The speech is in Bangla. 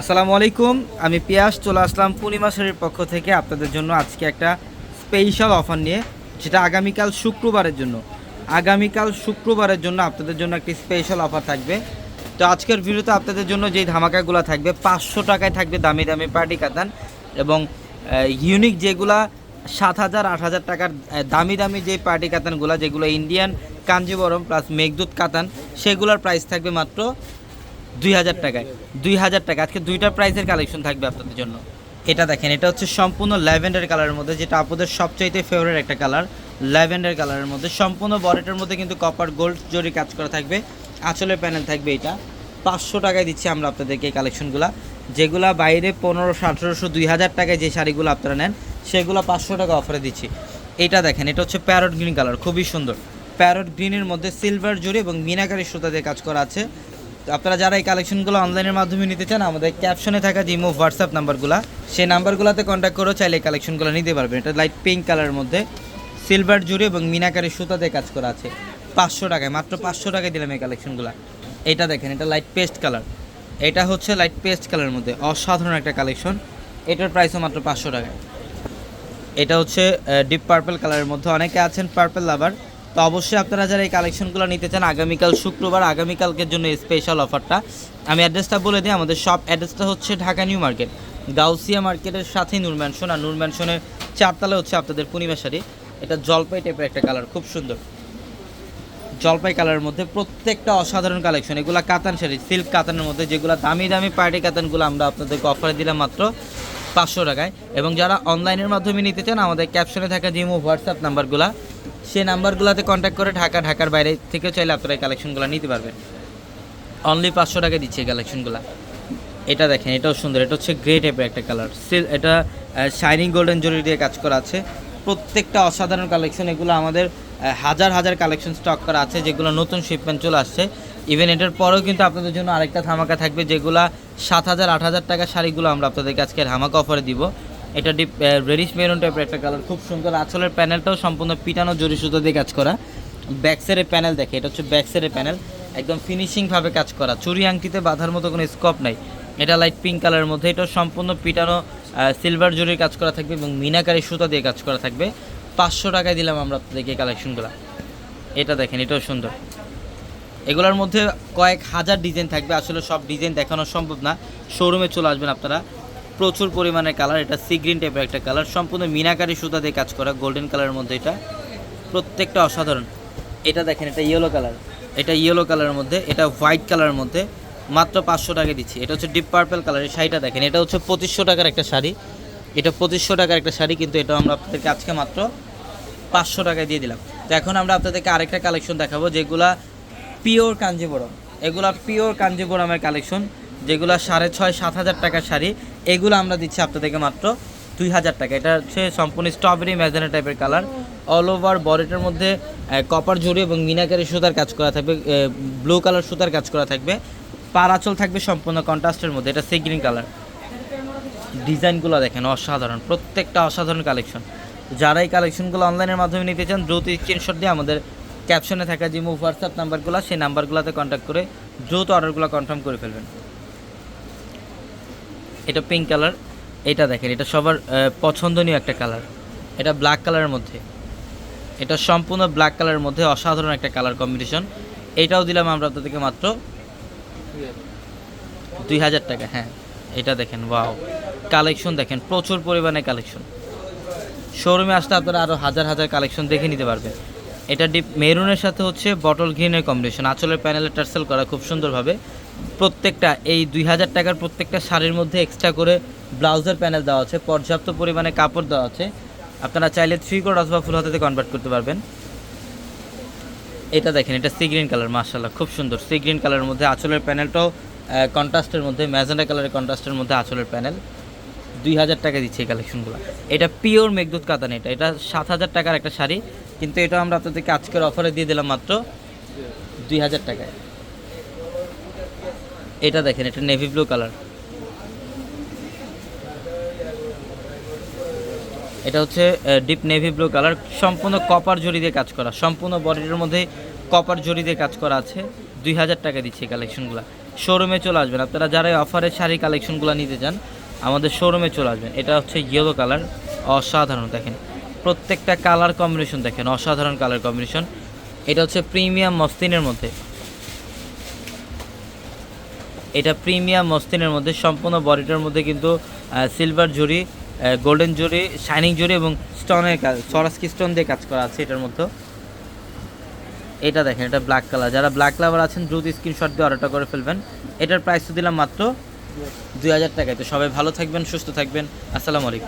আসসালামু আলাইকুম, আমি পিয়াস, চলে আসলাম পূর্ণিমা শাড়ির পক্ষ থেকে আপনাদের জন্য আজকে একটা স্পেশাল অফার নিয়ে, যেটা আগামীকাল শুক্রবারের জন্য। আগামীকাল শুক্রবারের জন্য আপনাদের জন্য একটি স্পেশাল অফার থাকবে। তো আজকের ভিডিওতে আপনাদের জন্য যেই ধামাকাগুলো থাকবে, পাঁচশো টাকায় থাকবে দামি দামি পার্টি কাতান এবং ইউনিক যেগুলা সাত হাজার, আট হাজার টাকার দামি দামি যে পার্টি কাতানগুলো, যেগুলো ইন্ডিয়ান কাঞ্জিবরম প্লাস মেঘদূত কাতান, সেগুলোর প্রাইস থাকবে মাত্র দুই হাজার টাকায়। দুই হাজার টাকা। আজকে দুইটা প্রাইসের কালেকশন থাকবে আপনাদের জন্য। এটা দেখেন, এটা হচ্ছে সম্পূর্ণ ল্যাভেন্ডার কালারের মধ্যে, যেটা আপনাদের সবচাইতে ফেভারিট একটা কালার ল্যাভেন্ডার কালারের মধ্যে, সম্পূর্ণ বরেটের মধ্যে কিন্তু কপার গোল্ড জরি কাজ করা থাকবে। আঁচলের প্যানেল থাকবে এটা। পাঁচশো টাকায় দিচ্ছি আমরা আপনাদেরকে এই কালেকশনগুলো যেগুলা বাইরে পনেরোশো, আঠেরোশো, দুই হাজার টাকায় যে শাড়িগুলো আপনারা নেন, সেগুলো পাঁচশো টাকা অফারে দিচ্ছি। এটা দেখেন, এটা হচ্ছে প্যারট গ্রিন কালার খুবই সুন্দর। প্যারট গ্রিনের মধ্যে সিলভার জরি এবং মিনাকারি সুতা দিয়ে কাজ করা আছে। তো আপনারা যারা এই কালেকশনগুলো অনলাইনের মাধ্যমে নিতে চান, আমাদের ক্যাপশনে থাকা জিমো হোয়াটসঅ্যাপ নাম্বারগুলো, সেই নাম্বারগুলোতে কন্ট্যাক্ট করেও চাইলে এই কালেকশনগুলো নিতে পারবেন। এটা লাইট পিঙ্ক কালারের মধ্যে সিলভার জুড়ে এবং মিনাকারি সুতা দিয়ে কাজ করা আছে। পাঁচশো টাকায়, মাত্র পাঁচশো টাকায় দিলাম এই কালেকশনগুলো এটা দেখেন, এটা লাইট পেস্ট কালার এটা হচ্ছে লাইট পেস্ট কালারের মধ্যে, অসাধারণ একটা কালেকশন এটার প্রাইসও মাত্র পাঁচশো টাকায়। এটা হচ্ছে ডিপ পার্পল কালারের মধ্যে অনেকে আছেন পার্পেল লাভার তো অবশ্যই আপনারা যারা এই কালেকশনগুলো নিতে চান, আগামীকাল শুক্রবার, আগামীকালকের জন্য স্পেশাল অফারটা আমি অ্যাড্রেসটা বলে দিই, আমাদের শপ অ্যাড্রেসটা হচ্ছে ঢাকা নিউ মার্কেট, গাউসিয়া মার্কেটের সাথেই নূর ম্যানশন আর নূর ম্যানশনের চারতলা হচ্ছে আপনাদের পূর্ণিমা শাড়ি এটা জলপাই টাইপের একটা কালার খুব সুন্দর। জলপাই কালারের মধ্যে প্রত্যেকটা অসাধারণ কালেকশন এগুলো কাতান শাড়ি সিল্ক কাতানের মধ্যে যেগুলো দামি দামি পার্টি কাতানগুলো আমরা আপনাদেরকে অফারে দিলাম মাত্র পাঁচশো টাকায়। এবং যারা অনলাইনের মাধ্যমে নিতে চান, আমাদের ক্যাপশনে থাকা জিমো হোয়াটসঅ্যাপ নাম্বারগুলো সেই নাম্বারগুলোতে কন্ট্যাক্ট করে ঢাকা, ঢাকার বাইরে থেকে চাইলে আপনারা এই কালেকশনগুলো নিতে পারবেন। অনলি পাঁচশো টাকা দিচ্ছে এই কালেকশনগুলো এটা দেখেন, এটাও সুন্দর। এটা হচ্ছে গ্রে টাইপের একটা কালার সিল এটা শাইনিং গোল্ডেন জরি দিয়ে কাজ করা আছে। প্রত্যেকটা অসাধারণ কালেকশন এগুলো আমাদের হাজার হাজার কালেকশন স্টক করা আছে, যেগুলো নতুন শিপমেন্ট চলে আসছে। ইভেন এটার পরেও কিন্তু আপনাদের জন্য আরেকটা ধামাকা থাকবে, যেগুলা সাত হাজার, আট হাজার টাকা শাড়িগুলো আমরা আপনাদেরকে আজকে ধামাকা অফারে দিব। এটা ডিপ রেডিশ মেরুন টাইপের একটা কালার খুব সুন্দর। আঁচলের প্যানেলটাও সম্পূর্ণ পিটানো জরি সুতো দিয়ে কাজ করা। ব্যাকসের প্যানেল দেখে, এটা হচ্ছে ব্যাকসের প্যানেল একদম ফিনিশিংভাবে কাজ করা। চুরি আংটিতে বাঁধার মতো কোনো স্কোপ নাই। এটা লাইট পিঙ্ক কালারের মধ্যে এটা সম্পূর্ণ পিটানো সিলভার জরির কাজ করা থাকবে এবং মিনাকারি সুতা দিয়ে কাজ করা থাকবে। পাঁচশো টাকায় দিলাম আমরা আপনাদেরকে কালেকশনগুলো এটা দেখেন, এটাও সুন্দর। এগুলোর মধ্যে কয়েক হাজার ডিজাইন থাকবে। আসলে সব ডিজাইন দেখানো সম্ভব না। শোরুমে চলে আসবেন আপনারা। প্রচুর পরিমাণে কালার এটা সি গ্রিন টাইপের একটা কালার সম্পূর্ণ মিনাকারি সুতা দিয়ে কাজ করা গোল্ডেন কালারের মধ্যে এটা। প্রত্যেকটা অসাধারণ। এটা দেখেন এটা ইয়েলো কালার এটা ইয়েলো কালারের মধ্যে এটা হোয়াইট কালারের মধ্যে মাত্র পাঁচশো টাকা দিচ্ছি। এটা হচ্ছে ডিপ পার্পল কালারের শাড়িটা দেখেন এটা হচ্ছে পঁচিশশো টাকার একটা শাড়ি। এটা পঁচিশশো টাকার একটা শাড়ি কিন্তু এটা আমরা আপনাদেরকে আজকে মাত্র পাঁচশো টাকায় দিয়ে দিলাম। তো এখন আমরা আপনাদেরকে আরেকটা কালেকশন দেখাবো যেগুলা পিওর কাঞ্জিবরম। এগুলা পিওর কাঞ্জিবরমের কালেকশন যেগুলো সাড়ে ছয় সাত হাজার টাকার শাড়ি। এগুলো আমরা দিচ্ছি আপনাদেরকে মাত্র দুই হাজার টাকা। এটা হচ্ছে সম্পূর্ণ স্ট্রবেরি ম্যাজেনা টাইপের কালার অল ওভার বডিটার মধ্যে কপার জড়ি এবং মিনাকারি সুতার কাজ করা থাকবে ব্লু কালার সুতার কাজ করা থাকবে। পারাচল থাকবে সম্পূর্ণ কন্ট্রাস্টের মধ্যে, এটা সি গ্রিন কালার ডিজাইনগুলো দেখেন, অসাধারণ। প্রত্যেকটা অসাধারণ কালেকশন যারা এই কালেকশনগুলো অনলাইনের মাধ্যমে নিতে চান, দ্রুত স্ক্রিনশট দিয়ে আমাদের ক্যাপশনে থাকা যে হোয়াটসঅ্যাপ নাম্বারগুলো সেই নাম্বারগুলোতে কন্ট্যাক্ট করে দ্রুত অর্ডারগুলো কনফার্ম করে ফেলবেন। এটা পিঙ্ক কালার এটা দেখেন, এটা সবার পছন্দনীয় একটা কালার এটা ব্ল্যাক কালারের মধ্যে। এটা সম্পূর্ণ ব্ল্যাক কালারের মধ্যে, অসাধারণ একটা কালার কম্বিনেশন এটাও দিলাম আমরা আপনাদেরকে মাত্র দুই হাজার টাকা হ্যাঁ। এটা দেখেন ওয়াও কালেকশন দেখেন, প্রচুর পরিমাণে কালেকশন শোরুমে আসলে আপনারা আরও হাজার হাজার কালেকশন দেখে নিতে পারবেন। এটা ডিপ মেরুনের সাথে হচ্ছে বটল গ্রিনের কম্বিনেশন আঁচলের প্যানেলে টার্সেল করা খুব সুন্দরভাবে। প্রত্যেকটা, এই দুই হাজার টাকার প্রত্যেকটা শাড়ির মধ্যে এক্সট্রা করে ব্লাউজের প্যানেল দেওয়া আছে, পর্যাপ্ত পরিমাণে কাপড় দেওয়া আছে। আপনারা চাইলে থ্রি কোড অথবা ফুল হাতে কনভার্ট করতে পারবেন। এটা দেখেন, এটা সি গ্রিন কালার মার্শাল্লাহ খুব সুন্দর। সি গ্রিন কালারের মধ্যে আঁচলের প্যানেলটাও কন্ট্রাস্টের মধ্যে ম্যাজেন্ডা কালারের কন্ট্রাস্টের মধ্যে আঁচলের প্যানেল দুই হাজার টাকা দিচ্ছে এই কালেকশনগুলো এটা পিওর মেঘদূত কাতান এটা। এটা সাত হাজার টাকার একটা শাড়ি, কিন্তু এটা আমরা আপনাদেরকে আজকের অফারে দিয়ে দিলাম মাত্র দুই হাজার টাকায়। এটা দেখেন, এটা নেভি ব্লু কালার এটা হচ্ছে ডিপ নেভি ব্লু কালার সম্পূর্ণ কপার জড়ি দিয়ে কাজ করা। সম্পূর্ণ বডির মধ্যে কপার জড়ি দিয়ে কাজ করা আছে। দুই হাজার টাকা দিচ্ছে কালেকশনগুলো শোরুমে চলে আসবেন। আপনারা যারা এই অফারের শাড়ি কালেকশনগুলো নিতে চান, আমাদের শোরুমে চলে আসবেন। এটা হচ্ছে ইয়েলো কালার অসাধারণ, দেখেন। প্রত্যেকটা কালার কম্বিনেশন দেখেন, অসাধারণ কালার কম্বিনেশন এটা হচ্ছে প্রিমিয়াম মস্তিনের মধ্যে। এটা প্রিমিয়াম মস্তিনের মধ্যে, সম্পূর্ণ বডিটার মধ্যে কিন্তু সিলভার জুড়ি গোল্ডেন জুড়ি শাইনিং জুড়ি এবং স্টোনের কাজ সরাসকি স্টোন দিয়ে কাজ করা আছে এটার মধ্যে। এটা দেখেন, এটা ব্ল্যাক কালার যারা ব্ল্যাক কালার আছেন, দ্রুত স্ক্রিনশট দিয়ে অর্ডারটা করে ফেলবেন। এটার প্রাইস তো দিলাম মাত্র দুই হাজার টাকায়। তো সবাই ভালো থাকবেন, সুস্থ থাকবেন। আসসালামু আলাইকুম।